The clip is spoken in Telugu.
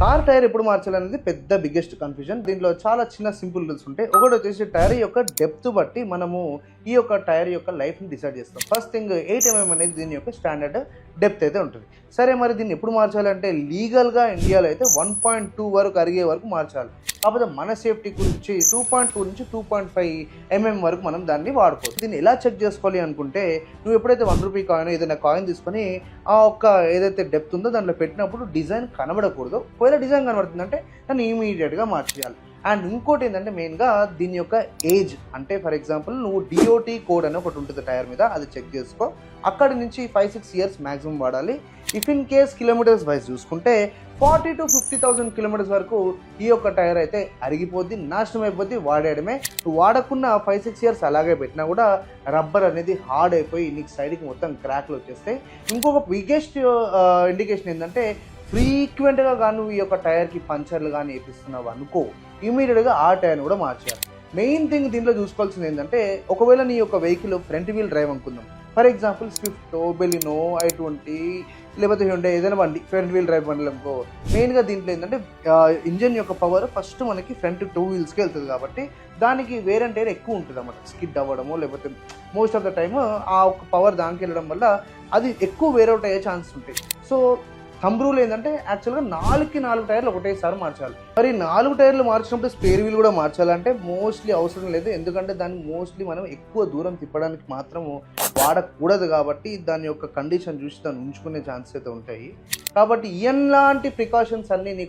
కార్ టైర్ ఎప్పుడు మార్చాలనేది పెద్ద బిగ్గెస్ట్ కన్ఫ్యూజన్ దీంట్లో చాలా చిన్న సింపుల్ రూల్స్ ఉంటాయి. ఒకటి వచ్చేసి టైర్ యొక్క డెప్త్ బట్టి మనము ఈ యొక్క టైర్ యొక్క లైఫ్ని డిసైడ్ చేస్తాం. ఫస్ట్ థింగ్ ఎయిట్ ఎంఎం అనేది దీని యొక్క స్టాండర్డ్ డెప్త్ అయితే ఉంటుంది. సరే మరి దీన్ని ఎప్పుడు మార్చాలంటే లీగల్గా ఇండియాలో అయితే వన్ పాయింట్ టూ వరకు అరిగే వరకు మార్చాలి. కాకపోతే మన సేఫ్టీ గురించి టూ పాయింట్ టూ నుంచి టూ పాయింట్ ఫైవ్ ఎంఎం వరకు మనం దాన్ని వాడుకోవచ్చు. దీన్ని ఎలా చెక్ చేసుకోవాలి అనుకుంటే నువ్వు ఎప్పుడైతే వన్ రూపీ కాయిన్ ఏదైనా కాయిన్ తీసుకొని ఆ ఒక్క ఏదైతే డెప్త్ ఉందో దాంట్లో పెట్టినప్పుడు డిజైన్ కనబడకూడదు. ఒకవేళ డిజైన్ కనబడుతుందంటే దాన్ని ఇమీడియట్గా మార్చేయాలి. అండ్ ఇంకోటి ఏంటంటే మెయిన్గా దీని యొక్క ఏజ్. అంటే ఫర్ ఎగ్జాంపుల్ నువ్వు డిఓటి కోడ్ అని ఒకటి ఉంటుంది టైర్ మీద అది చెక్ చేసుకో. అక్కడి నుంచి ఫైవ్ సిక్స్ ఇయర్స్ మ్యాక్సిమం వాడాలి. If in case kilometers wise చూసుకుంటే forty to fifty thousand kilometers వరకు ఈ యొక్క టైర్ అయితే అరిగిపోద్ది నాశనం అయిపోద్ది వాడేయడమే. నువ్వు వాడకున్న ఫైవ్ సిక్స్ ఇయర్స్ అలాగే పెట్టినా కూడా రబ్బర్ అనేది హార్డ్ అయిపోయి నీకు సైడ్కి మొత్తం క్రాక్లు వచ్చేస్తాయి ఇంకొక బిగ్గెస్ట్ ఇండికేషన్ uh, ఏంటంటే ఫ్రీక్వెంట్గా కానీ నువ్వు ఈ యొక్క టైర్కి పంచర్లు కానీ వేపిస్తున్నావు అనుకో ఇమీడియట్గా ఆ టైర్ని కూడా మార్చారు మెయిన్ థింగ్ దీంట్లో చూసుకోవాల్సింది ఏంటంటే ఒకవేళ నీ యొక్క వెహికల్ ఫ్రంట్ వీల్ డ్రైవ్ అనుకుందాం. For example Swift Baleno i twenty లేకపోతే ఉండే ఏదైనా బండి ఫ్రంట్ వీల్ డ్రైవ్ బండి అనుకో. మెయిన్గా దీంట్లో ఏంటంటే ఇంజన్ యొక్క పవర్ ఫస్ట్ మనకి ఫ్రంట్ టూ వీల్స్కి వెళ్తుంది కాబట్టి దానికి వేరే టైర్ ఎక్కువ ఉంటుంది అన్నమాట. స్కిడ్ అవ్వడము లేకపోతే మోస్ట్ ఆఫ్ ద టైమ్ ఆ ఒక పవర్ దానికి వెళ్ళడం వల్ల అది ఎక్కువ వేరే అవుట్ అయ్యే ఛాన్స్ ఉంటాయి. సో థంబ్ రూల్ ఏంటంటే యాక్చువల్గా నాలుగుకి నాలుగు టైర్లు ఒకటేసారి మార్చాలి. మరి నాలుగు టైర్లు మార్చినప్పుడు స్పేర్ వీల్ కూడా మార్చాలంటే మోస్ట్లీ అవసరం లేదు. ఎందుకంటే దాన్ని మోస్ట్లీ మనం ఎక్కువ దూరం తిప్పడానికి మాత్రము వాడకూడదు కాబట్టి దాని యొక్క కండిషన్ చూసి దాన్ని ఉంచుకునే ఛాన్సెస్ అయితే ఉంటాయి. కాబట్టి ఇలాంటి ప్రికాషన్స్ అన్నీ నీకు